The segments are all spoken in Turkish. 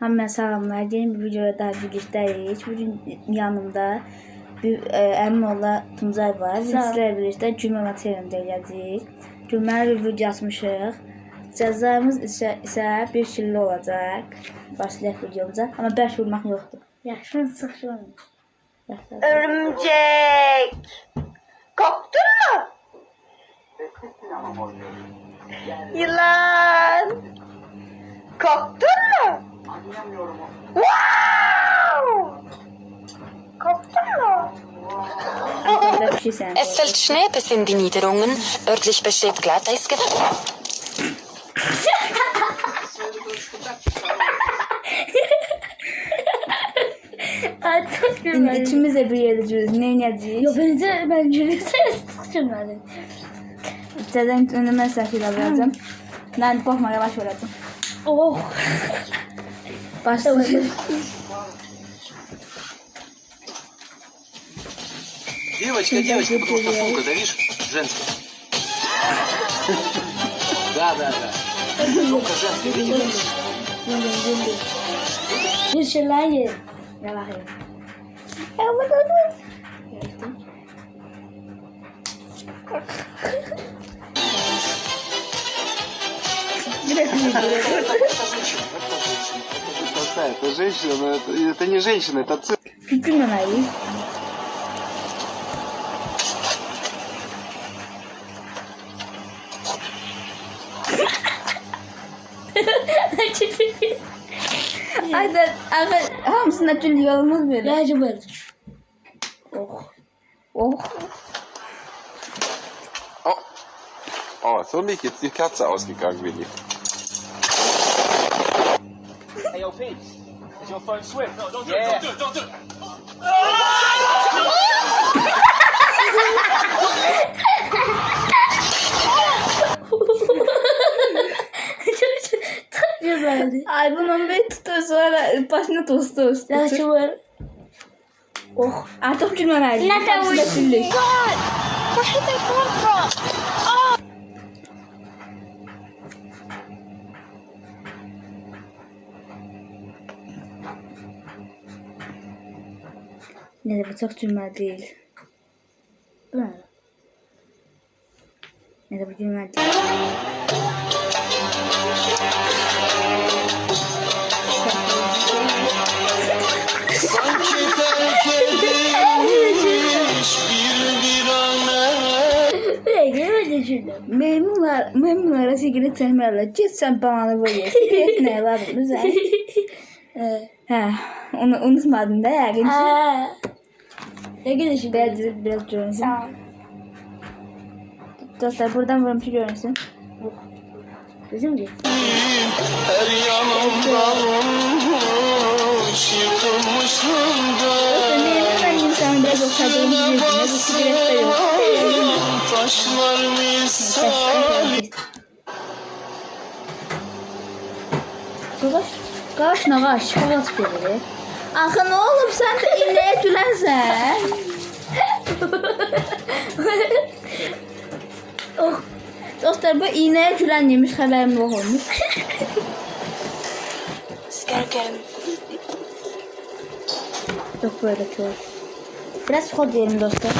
Hemen selamlar. Yeni bir videoda daha birlikteyiz. Bugün yanımda bir e, Emmoğlu Tuncay var. Sizlerle birlikte cümle materyalini deyəcəyik. Cümle review yazmışıq. Cəzamız isə, isə bir şilli olacaq. Başlayaq videomuza. Amma bərk vurmaq yoxdur. Yaxşı. Örümcek. Korktun mu? Yılan. Korktun mu? Burada bir şey. Es fällt Schnee bis in die Niederungen. Örtlich besteht çok İndi gülmedim. ikimiz də bir yerdə duruyoruz. Nə edəcəyik? Yo bence ben. Cəzanın önünə mən səhv yazacağam. Mən baxma yavaş olacağım. Oh. Başlayaq. Девочка, девочка, потому что сумка, да видишь, женская. Да, да, да. Сумка женская, видишь? Bir şeyler ye. Ya baxayım. Красота, это женщина, это, это не женщина, это цирк. Ты, ты ненавидишь. Hadi evet hamsına tül yolumuz verir. Lacı verir. Oh. Oh. Oh. Oh, so Nick, jetzt die Katze ausgegangen, Winnie. your feet. It's your first swim. No, don't do yeah. it. Don't do it. Don't do it. Çok güzeldi. Ayvun'un bir tutuyorsa başını tostu üstü. Ya şu var. Oh, artık gülmemeli. Nereden vurdun? God! Where did they come from? Neyse bu çok gülməli deyil. Bu ne? Neyse bu gülməli deyil. Buraya gelmedi şimdi. Meymunlar, meymunlara sigara çəkmərlər. Get sən bananı boy ye. Sigaret nə lazımdır sən? Hə, onu unutmadın da yəqin ki. Aa. Ne gidiyor şimdi? Biraz, biraz görünsün. Ol. Dostlar buradan vurum ki görünsün. Bizim değil. Her yanım dağılmış, yıkılmışım neymiş ben biraz. Taşlar misali. Qavaş navaş, qavaş dedi. Axı nə olub sən də inəyə gülənsən? oh. Dostlar bu iğneye gülen yemiş haberim yok olmuş. Yok böyle çok. Biraz kod diyelim dostlar.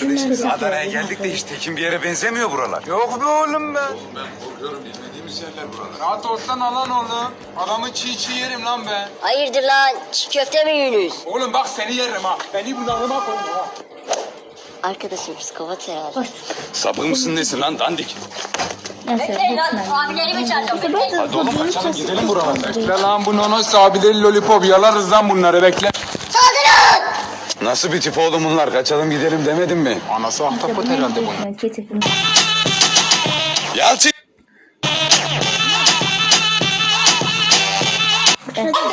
Kardeşim Adana'ya geldik de hiç tekin bir yere benzemiyor buralar. Yok be oğlum ben. Ben korkuyorum bilmediğimiz yerler buralar. Rahat olsan alan oğlum. Adamı çiğ çiğ yerim lan ben. Hayırdır lan? Çiğ köfte mi yiyorsunuz? Oğlum bak seni yerim ha. Beni bunalıma koyma ha. Arkadaşım psikopat herhalde. Sapık mısın nesin lan dandik? Neyse, Abilerimi çağıracağım. Hadi oğlum kaçalım gidelim buralardan. Bekle lan bu nonos abileri lollipop yalarız lan bunları bekle. Nasıl bir tip oğlum bunlar? Kaçalım gidelim demedim mi? Anası ahtapot herhalde bunun. Ben getirdim. Yalçın!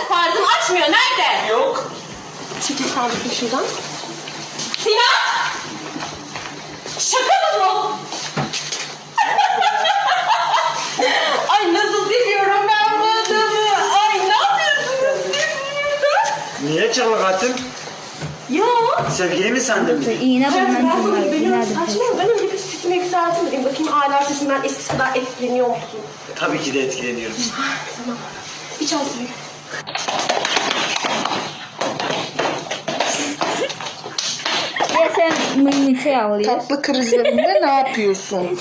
Sardım açmıyor. Nerede? Yok. Çekil sardık şuradan. Sinan! Şaka mı bu? Sevgili mi sandın? İğne Ben, bundan ben, bunlar. benim İğne saçma ben öyle bir sütüm yükseltmedim. Bakayım hala sesimden eskisi kadar etkileniyor musun? Tabii ki de etkileniyorum. Bir çay söyle. Ya sen mıymıçı alıyorsun. Tatlı krizlerinde ne yapıyorsun?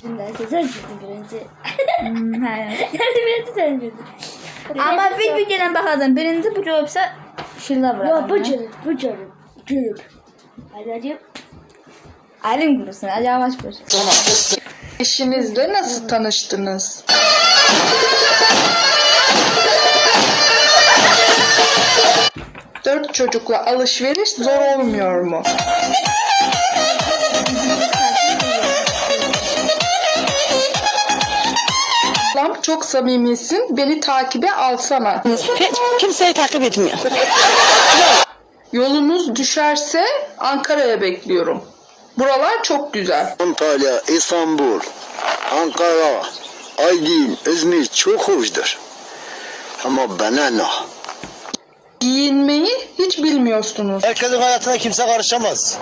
Şimdi sen girdin birinci. Hmm, hə. Yani birinci sen. Amma bir bir gələn baxacam. Birinci bu cavabsa şilla vuracam. Yok bu cürüp, bu cürüp. Cürüp. Hadi diyor. Əlim qurusun. Yavaş vur. Eşinizle nasıl tanıştınız? Dört çocukla alışveriş zor olmuyor mu? Çok samimisin. Beni takibe alsana. Hiç kimseyi takip etmiyor. Yolunuz düşerse Ankara'ya bekliyorum. Buralar çok güzel. Antalya, İstanbul, Ankara, Aydın, İzmir çok hoşdur. Ama bana ne? Giyinmeyi hiç bilmiyorsunuz. Herkesin hayatına kimse karışamaz.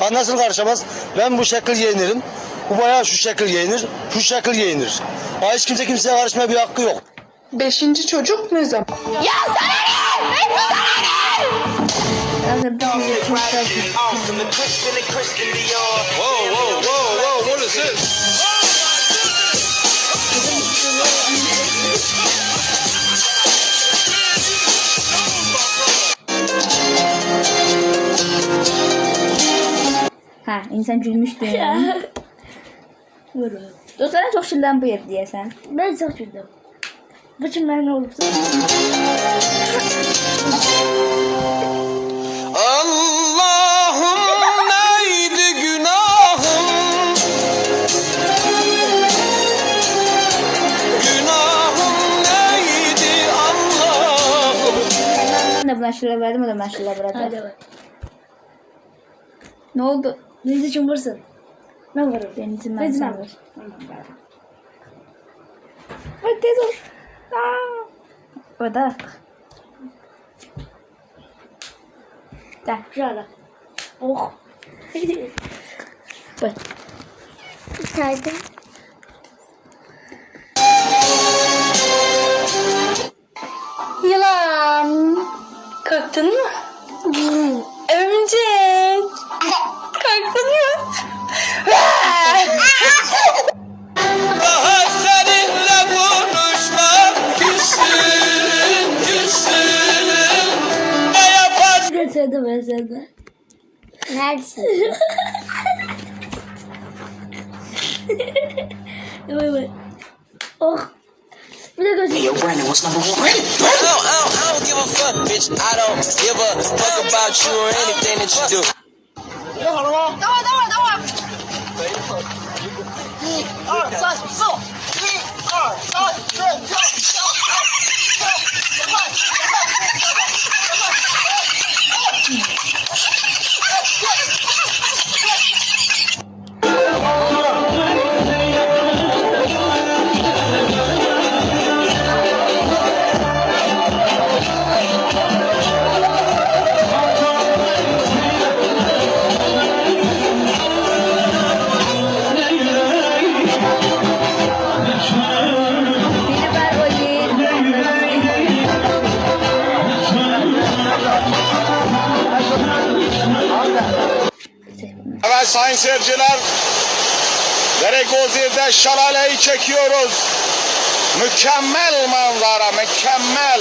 Ha nasıl karışamaz? Ben bu şekil giyinirim. Bu bayağı şu şekil giyinir, şu şekil giyinir. Ha hiç kimse kimseye karışmaya bir hakkı yok. Beşinci çocuk ne zaman? Whoa, whoa, whoa, whoa, what is this? Hə, insan gülmüşdü. yəni. Buyurun. Dostlara çox şillan bu yer deyəsən. Ben çok. Bu cümle ne olursa. Allah'ım neydi günahım? Günahım neydi Allah'ım? Mən də buna şillə verdim, o da. Hadi bak. Nə oldu? Deniz için vursun. Ben vururum. Denizin ben vur. vur. Ay, tez ol. Orada artıq. Gəl, Şöyle. Oh. buyur. Saydım. Yılan. Korktun mu? Örümcek. Korktun mu? Oh. Hey yo Brandon, what's number one? Brandon! Brandon! I don't, I don't give a fuck, bitch. I don't give a fuck about you or anything that you do. Yo, hold on. 一二三四一二三四跳跳跳跳快 sayın seyirciler, Deregozir'de şalaleyi çekiyoruz. Mükemmel manzara, mükemmel.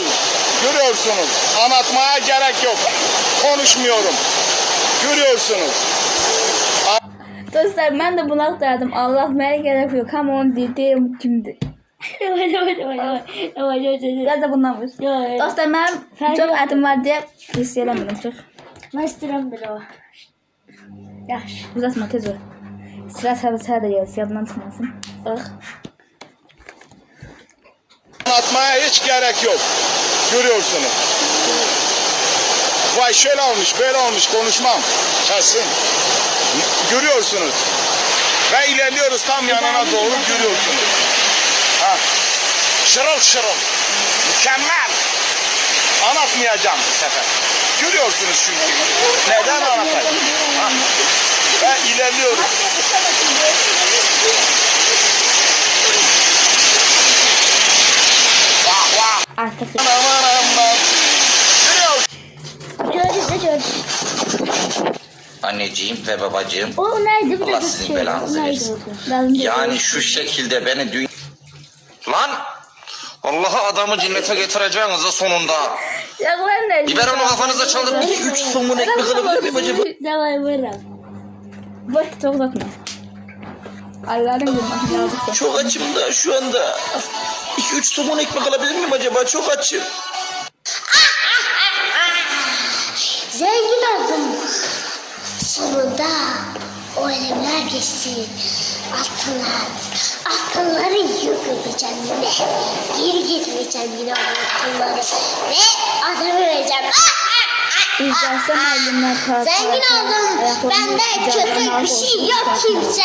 Görüyorsunuz, anlatmaya gerek yok. Konuşmuyorum. Görüyorsunuz. Dostlar, mən də buna axtardım. Allah mənə gərək yox. Come on, deyir, deyirəm kimdir. Vay vay vay vay. Vay vay vay. Biraz da bundan vur. Dostlar, çox yoxdur. ədim var deyə hiss eləmirəm çox. Ben istedim Yaş. Uzatma, tez ol. Sıra sarı sıra da gəlsin, yadından çıxmasın. Bax. Anlatmaya hiç gerek yok. Görüyorsunuz. Vay şöyle olmuş, böyle olmuş konuşmam. Kesin. Görüyorsunuz. Ve ilerliyoruz tam yanına doğru görüyorsunuz. Ha. Şırıl şırıl. Mükemmel. Anlatmayacağım bu sefer. Görüyorsunuz çünkü. Neden hanımefendi? Ben ilerliyorum. Arkası. Aman aman. Gördüm. Anneciğim ve babacığım. O nerede? Allah sizin belanızı versin. Yani şu şekilde beni dünya... Lan! Allah'a adamı cinnete getireceğinize sonunda. Ya ben de. Biberonu kafanıza çalıp 2-3 somun ekmek alabilir miyim acaba? Davay buyurun. Boş çok uzatma. Allah'ın yazık. Çok açım da şu anda. 2-3 somun ekmek alabilir miyim acaba? Çok açım. Zengin oldum. Sonunda o elemler geçti. Altınlar. Altınları yükleteceğim yine. Geri getireceğim yine o altınları. Ve adamı vereceğim. İzlersen elimden kalk. Zengin oldum. Bende kötü bir şey yok kimse.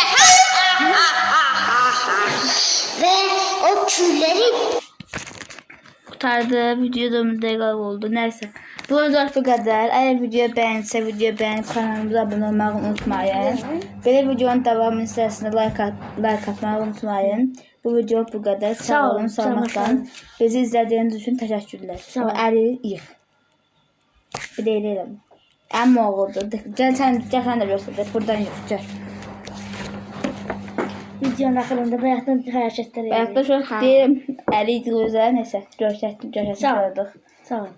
Ve o külleri Kurtardı. Videoda dakika oldu. Neyse. Bu da bu kadar. Eğer video beğense video beğenip kanalımıza abone olmayı unutmayın. Böyle videonun devamını isterseniz like, at, like atmayı unutmayın. Bu video bu kadar. Sağ olun, sağlıkla. Bizi izlediğiniz için teşekkürler. Sağ olun. Əli yıx. Bir de eləyirəm. Əmma oğuldur. Gəl sən, gəl sən də göstər. Buradan yıx, gəl. videonun axırında bayaqdan hərəkətlər Bayaqda çox deyirəm. Əli özə. Neysə, göstərdim, göstərdim. Sağ ol. gördük. Sağ ol.